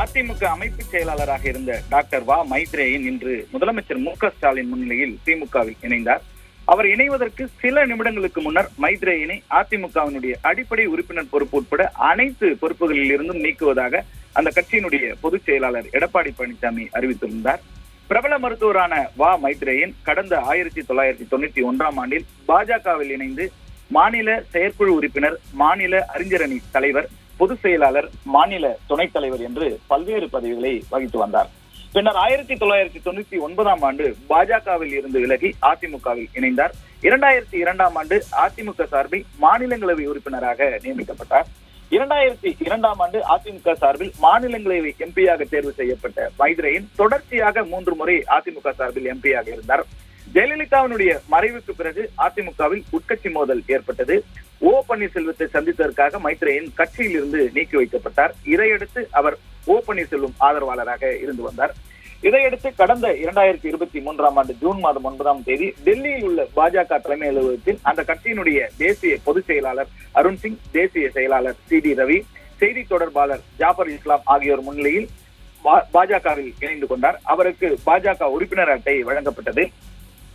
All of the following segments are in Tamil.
அதிமுக அமைப்பு செயலாளராக இருந்த டாக்டர் வா மைத்ரேயன் இன்று முதலமைச்சர் மு க ஸ்டாலின் முன்னிலையில் திமுகவில் இணைந்தார். அவர் இணைவதற்கு சில நிமிடங்களுக்கு முன்னர் மைத்ரேயனை அதிமுகவினுடைய அடிப்படை உறுப்பினர் பொறுப்பு உட்பட அனைத்து பொறுப்புகளில் இருந்தும் நீக்குவதாக அந்த கட்சியினுடைய பொதுச் செயலாளர் எடப்பாடி பழனிசாமி அறிவித்திருந்தார். பிரபல மருத்துவரான வா மைத்ரேயன் கடந்த ஆயிரத்தி தொள்ளாயிரத்தி தொண்ணூத்தி ஒன்றாம் ஆண்டில் பாஜகவில் இணைந்து மாநில செயற்குழு உறுப்பினர் மாநில அறிஞரணி தலைவர் பொதுச் செயலாளர் மாநில துணைத் தலைவர் என்று பல்வேறு பதவிகளை வகித்து வந்தார். பின்னர் ஆயிரத்தி தொள்ளாயிரத்தி தொண்ணூத்தி ஒன்பதாம் ஆண்டு பாஜகவில் இருந்து விலகி அதிமுகவில் இணைந்தார். இரண்டாயிரத்தி இரண்டாம் ஆண்டு அதிமுக சார்பில் மாநிலங்களவை உறுப்பினராக நியமிக்கப்பட்டார். இரண்டாயிரத்தி இரண்டாம் ஆண்டு அதிமுக சார்பில் மாநிலங்களவை எம்பியாக தேர்வு செய்யப்பட்ட மைத்ரையின் தொடர்ச்சியாக மூன்று முறை அதிமுக சார்பில் எம்பியாக இருந்தார். ஜெயலலிதாவினுடைய மறைவுக்கு பிறகு அதிமுகவில் உட்கட்சி மோதல் ஏற்பட்டது. ஓ பன்னீர்செல்வத்தை சந்தித்ததற்காக மைத்ரேயன் கட்சியில் இருந்து நீக்கி வைக்கப்பட்டார். இதையடுத்து அவர் ஓ பன்னீர்செல்வம் ஆதரவாளராக இருந்து வந்தார். இதையடுத்து கடந்த இரண்டாயிரத்தி இருபத்தி மூன்றாம் ஆண்டு ஜூன் மாதம் ஒன்பதாம் தேதி டெல்லியில் உள்ள பாஜக தலைமை அலுவலகத்தில் அந்த கட்சியினுடைய தேசிய பொதுச் செயலாளர் அருண் சிங் தேசிய செயலாளர் சி டி ரவி செய்தி தொடர்பாளர் ஜாபர் இஸ்லாம் ஆகியோர் முன்னிலையில் பாஜகவில் இணைந்து கொண்டார். அவருக்கு பாஜக உறுப்பினர் அட்டை வழங்கப்பட்டது.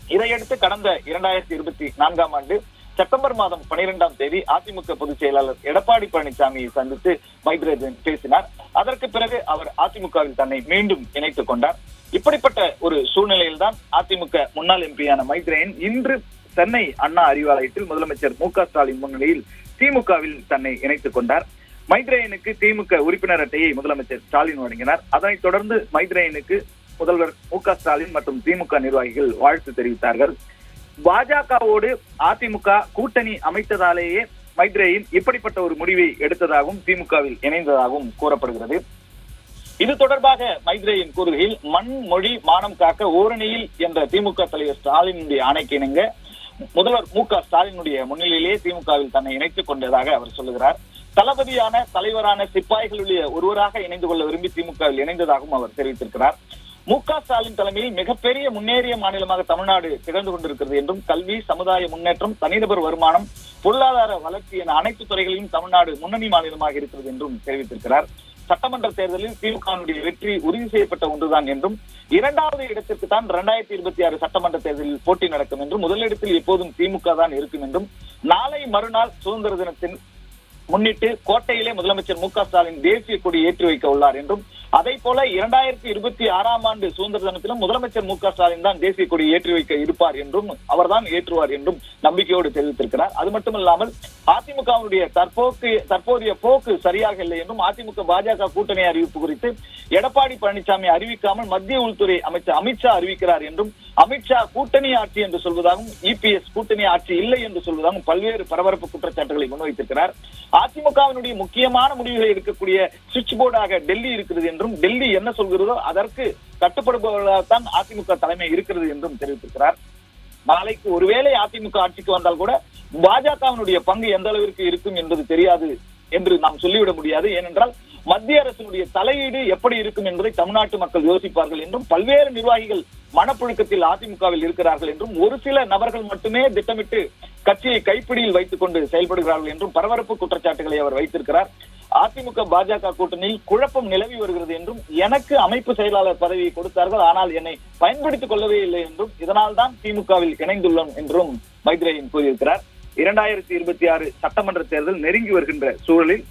இதையடுத்து கடந்த இரண்டாயிரத்தி இருபத்தி நான்காம் ஆண்டு செப்டம்பர் மாதம் பனிரெண்டாம் தேதி அதிமுக பொதுச் செயலாளர் எடப்பாடி பழனிசாமியை சந்தித்து மைத்ரேஜன் பேசினார். அதற்கு பிறகு அவர் அதிமுகவில் தன்னை மீண்டும் இணைத்துக் கொண்டார். இப்படிப்பட்ட ஒரு சூழ்நிலையில்தான் அதிமுக முன்னாள் எம்பியான மைத்ரேயன் இன்று சென்னை அண்ணா அறிவாலயத்தில் முதலமைச்சர் மு க ஸ்டாலின் முன்னிலையில் திமுகவில் தன்னை இணைத்துக் கொண்டார். மைத்ரேயனுக்கு திமுக உறுப்பினர் அட்டையை முதலமைச்சர் ஸ்டாலின் வழங்கினார். அதனைத் தொடர்ந்து மைத்ரேயனுக்கு முதல்வர் மு க ஸ்டாலின் மற்றும் திமுக நிர்வாகிகள் வாழ்த்து தெரிவித்தார்கள். பாஜகவோடு அதிமுக கூட்டணி அமைத்ததாலேயே மைத்ரேயின் இப்படிப்பட்ட ஒரு முடிவை எடுத்ததாகவும் திமுகவில் இணைந்ததாகவும் கூறப்படுகிறது. இது தொடர்பாக மைத்ரேயின் கூறுகையில் மண் மொழி மானம் காக்க ஓரணியில் என்ற திமுக தலைவர் ஸ்டாலினுடைய ஆணைக்கு இணங்க முதல்வர் மு க ஸ்டாலினுடைய முன்னிலையிலேயே திமுகவில் தன்னை இணைத்துக் கொண்டதாக அவர் சொல்லுகிறார். தளபதியான தலைவரான சிப்பாய்களுடைய ஒருவராக இணைந்து கொள்ள விரும்பி திமுகவில் இணைந்ததாகவும் அவர் தெரிவித்திருக்கிறார். மு க ஸ்டாலின் தலைமையில் மிகப்பெரிய முன்னேறிய மாநிலமாக தமிழ்நாடு திகழ்ந்து கொண்டிருக்கிறது என்றும் கல்வி சமுதாய முன்னேற்றம் தனிநபர் வருமானம் பொருளாதார வளர்ச்சி என அனைத்து துறைகளிலும் தமிழ்நாடு முன்னணி மாநிலமாக இருக்கிறது என்றும் தெரிவித்திருக்கிறார். சட்டமன்ற தேர்தலில் திமுகவினுடைய வெற்றி உறுதி செய்யப்பட்ட ஒன்றுதான் என்றும் இரண்டாவது இடத்திற்கு தான் இரண்டாயிரத்தி இருபத்தி ஆறு சட்டமன்ற தேர்தலில் போட்டி நடக்கும் என்றும் முதலிடத்தில் எப்போதும் திமுக தான் இருக்கும் என்றும் நாளை மறுநாள் சுதந்திர தினத்தின் முன்னிட்டு கோட்டையிலே முதலமைச்சர் மு க ஸ்டாலின் தேசிய கொடி ஏற்றி வைக்க உள்ளார் என்றும் அதே போல இரண்டாயிரத்தி இருபத்தி ஆறாம் ஆண்டு சுதந்திர தினத்திலும் முதலமைச்சர் மு க ஸ்டாலின் தான் தேசிய கொடி ஏற்றி வைக்க இருப்பார் என்றும் அவர்தான் ஏற்றுவார் என்றும் நம்பிக்கையோடு தெரிவித்திருக்கிறார். அது மட்டுமல்லாமல் அதிமுகவினுடைய தற்போக்கு தற்போதைய போக்கு சரியாக இல்லை என்றும் அதிமுக பாஜக கூட்டணி அறிவிப்பு குறித்து எடப்பாடி பழனிசாமி அறிவிக்காமல் மத்திய உள்துறை அமைச்சர் அமித்ஷா அறிவிக்கிறார் என்றும் அமித்ஷா கூட்டணி ஆட்சி என்று சொல்வதாகவும் இபிஎஸ் கூட்டணி ஆட்சி இல்லை என்று சொல்வதாகவும் பல்வேறு பரபரப்பு குற்றச்சாட்டுகளை முன்வைத்திருக்கிறார். அதிமுகவினுடைய முக்கியமான முடிவுகளை எடுக்கக்கூடிய சுவிட்ச் போர்டாக டெல்லி இருக்கிறது என்றும் டெல்லி என்ன சொல்கிறதோ அதற்கு கட்டுப்படுபவர்களாகத்தான் அதிமுக தலைமை இருக்கிறது என்றும் தெரிவித்திருக்கிறார். நாளைக்கு ஒருவேளை அதிமுக ஆட்சிக்கு வந்தால் கூட பாஜகவினுடைய பங்கு எந்த அளவிற்கு இருக்கும் என்பது தெரியாது என்று நாம் சொல்லிவிட முடியாது. ஏனென்றால் மத்திய அரசினுடைய தலையீடு எப்படி இருக்கும் என்பதை தமிழ்நாட்டு மக்கள் யோசிப்பார்கள் என்றும் பல்வேறு நிர்வாகிகள் மனப்புழுக்கத்தில் அதிமுகவில் இருக்கிறார்கள் என்றும் ஒரு சில நபர்கள் மட்டுமே திட்டமிட்டு கட்சியை கைப்பிடியில் வைத்துக் கொண்டு செயல்படுகிறார்கள் என்றும் பரபரப்பு குற்றச்சாட்டுகளை அவர் வைத்திருக்கிறார். அதிமுக பாஜக கூட்டணியில் குழப்பம் நிலவி வருகிறது என்றும் எனக்கு அமைப்பு செயலாளர் பதவியை கொடுத்தார்கள் ஆனால் என்னை பயன்படுத்திக் கொள்ளவே இல்லை என்றும் இதனால் தான் திமுகவில் இணைந்துள்ளோம் என்றும் மைத்ரேயன் கூறியிருக்கிறார். இரண்டாயிரத்தி இருபத்தி ஆறு சட்டமன்ற தேர்தல் நெருங்கி வருகின்ற சூழலில்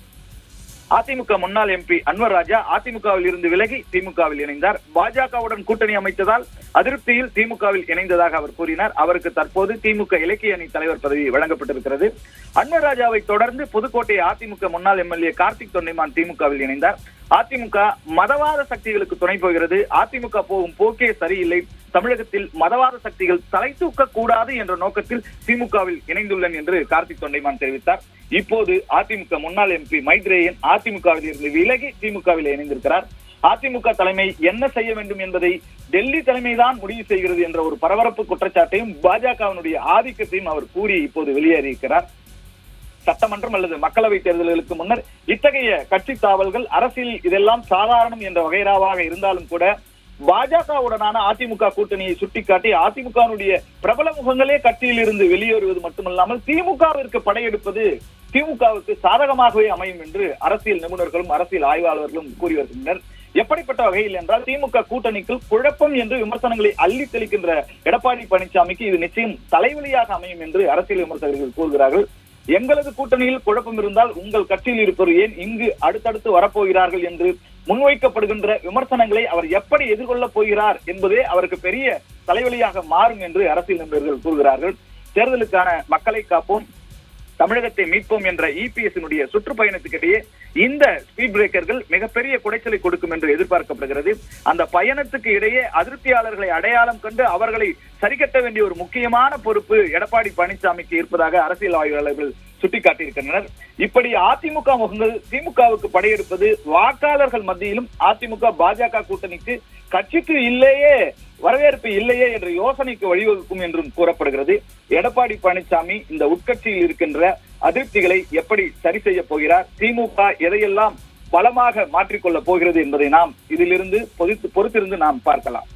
அதிமுக முன்னாள் எம்பி அன்வர் ராஜா அதிமுகவில் இருந்து விலகி திமுகவில் இணைந்தார். பாஜகவுடன் கூட்டணி அமைத்ததால் அதிருப்தியில் திமுகவில் இணைந்ததாக அவர் கூறினார். அவருக்கு தற்போது திமுக இலக்கிய அணி தலைவர் பதவி வழங்கப்பட்டிருக்கிறது. அன்வர் ராஜாவை தொடர்ந்து புதுக்கோட்டை அதிமுக முன்னாள் எம்எல்ஏ கார்த்திக் தொண்டைமான் திமுகவில் இணைந்தார். அதிமுக மதவாத சக்திகளுக்கு துணை போகிறது. அதிமுக போகும் போக்கே சரியில்லை. தமிழகத்தில் மதவாத சக்திகள் தலை தூக்க கூடாது என்ற நோக்கத்தில் திமுகவில் இணைந்துள்ளேன் என்று கார்த்திக் தொண்டைமான் தெரிவித்தார். இப்போது அதிமுக முன்னாள் எம்பி மைத்ரேயன் அதிமுகவில் இருந்து விலகி திமுகவில் இணைந்திருக்கிறார். அதிமுக தலைமை என்ன செய்ய வேண்டும் என்பதை டெல்லி தலைமைதான் முடிவு செய்கிறது என்ற ஒரு பரபரப்பு குற்றச்சாட்டையும் பாஜகவினுடைய ஆதிக்கத்தையும் அவர் கூறி இப்போது வெளியேறியிருக்கிறார். சட்டமன்றம் அல்லது மக்களவை தேர்தல்களுக்கு முன்னர் இத்தகைய கட்சி தாவல்கள் அரசியல் இதெல்லாம் சாதாரணம் என்ற வகைராவாக இருந்தாலும் கூட பாஜகவுடனான அதிமுக கூட்டணியை சுட்டிக்காட்டி அதிமுகவினுடைய பிரபல முகங்களே கட்சியில் இருந்து வெளியேறுவது மட்டுமல்லாமல் திமுகவிற்கு படையெடுப்பது திமுகவுக்கு சாதகமாகவே அமையும் என்று அரசியல் நிபுணர்களும் அரசியல் ஆய்வாளர்களும் கூறி வருகின்றனர். எப்படிப்பட்ட வகையில் என்றால் திமுக கூட்டணிக்குள் குழப்பம் என்று விமர்சனங்களை அள்ளி தெளிக்கின்ற எடப்பாடி பழனிசாமிக்கு இது நிச்சயம் தலைவலியாக அமையும் என்று அரசியல் விமர்சகர்கள் கூறுகிறார்கள். எங்களது கூட்டணியில் குழப்பம் இருந்தால் உங்கள் கட்சியில் இருப்பவர் ஏன் இங்கு அடுத்தடுத்து வரப்போகிறார்கள் என்று முன்வைக்கப்படுகின்ற விமர்சனங்களை அவர் எப்படி எதிர்கொள்ளப் போகிறார் என்பதே அவருக்கு பெரிய தலைவலியாக மாறும் என்று அரசியல் நிபுணர்கள் கூறுகிறார்கள். தேர்தலுக்கான மக்களை காப்போம் தமிழகத்தை மீட்போம் என்ற இபிஎஸ்னுடைய சுற்றுப்பயணத்துக்கிடையே இந்த ஸ்பீட் பிரேக்கர்கள் மிகப்பெரிய குடைச்சலை கொடுக்கும் என்று எதிர்பார்க்கப்படுகிறது. அந்த பயணத்துக்கு இடையே அதிருப்தியாளர்களை அடையாளம் கண்டு அவர்களை சரிகட்ட வேண்டிய ஒரு முக்கியமான பொறுப்பு எடப்பாடி பழனிசாமிக்கு இருப்பதாக அரசியல் ஆய்வாளர்கள் சுட்டிக்காட்டியிருக்கின்றனர். இப்படி அதிமுக முகங்கள் திமுகவுக்கு படையெடுப்பது வாக்காளர்கள் மத்தியிலும் அதிமுக பாஜக கூட்டணிக்கு கட்சிக்கு இல்லையே வரவேற்பு இல்லையே என்ற யோசனைக்கு வழிவகுக்கும் என்றும் கூறப்படுகிறது. எடப்பாடி பழனிசாமி இந்த உட்கட்சியில் இருக்கின்ற அதிருப்திகளை எப்படி சரி செய்ய போகிறார்? திமுக எதையெல்லாம் பலமாக மாற்றிக்கொள்ளப் போகிறது என்பதை நாம் இதிலிருந்து பொறுத்து பொறுத்திருந்து நாம் பார்க்கலாம்.